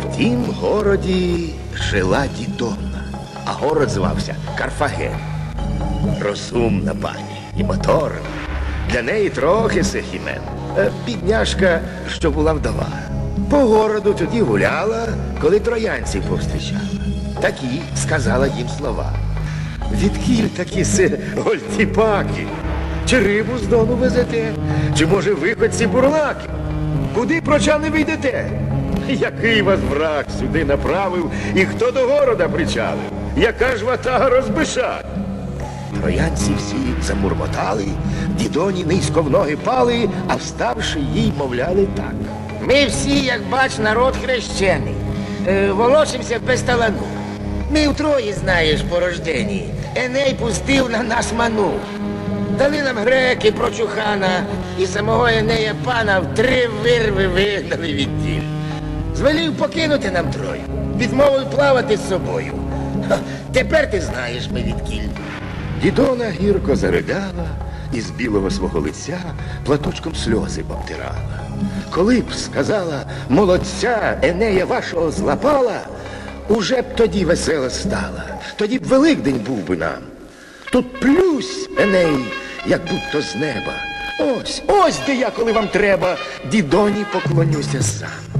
В тім городі жила Дідона, а город звався Карфаген. Розумна пані і моторна. Для неї трохи сих імен. Е, що була вдова. По городу тоді гуляла, коли троянців повстрічала. Такі сказала їм слова. Відкіль такі си гольтіпаки? Чи рибу з дону везете? Чи може виходці бурлаки? Куди прочани ви йдете? Який вас враг сюди направив і хто до города причалив? Яка ж ватага розбишать? Троянці всі замурмотали, дідоні низько в ноги пали, а вставши їй мовляли так. Ми всі, як бач, народ хрещений. Е, волочимося без талану. Ми втрої, знаєш, по рожденні. Еней пустив на нас ману. Дали нам греки прочухана, і самого Енея пана в три вирви вигнали від діль. Звелів покинути нам трою, відмовив плавати з собою. Ха, тепер ти знаєш ми відкіль. Дідона гірко заридала і з білого свого лиця платочком сльози обтирала. Коли б сказала молодця Енея вашого злапала, уже б тоді весело стала, тоді б Великдень був би нам. Тут плюсь, Еней, як будто з неба. Ось, ось де я, коли вам треба, дідоні поклонюся сам.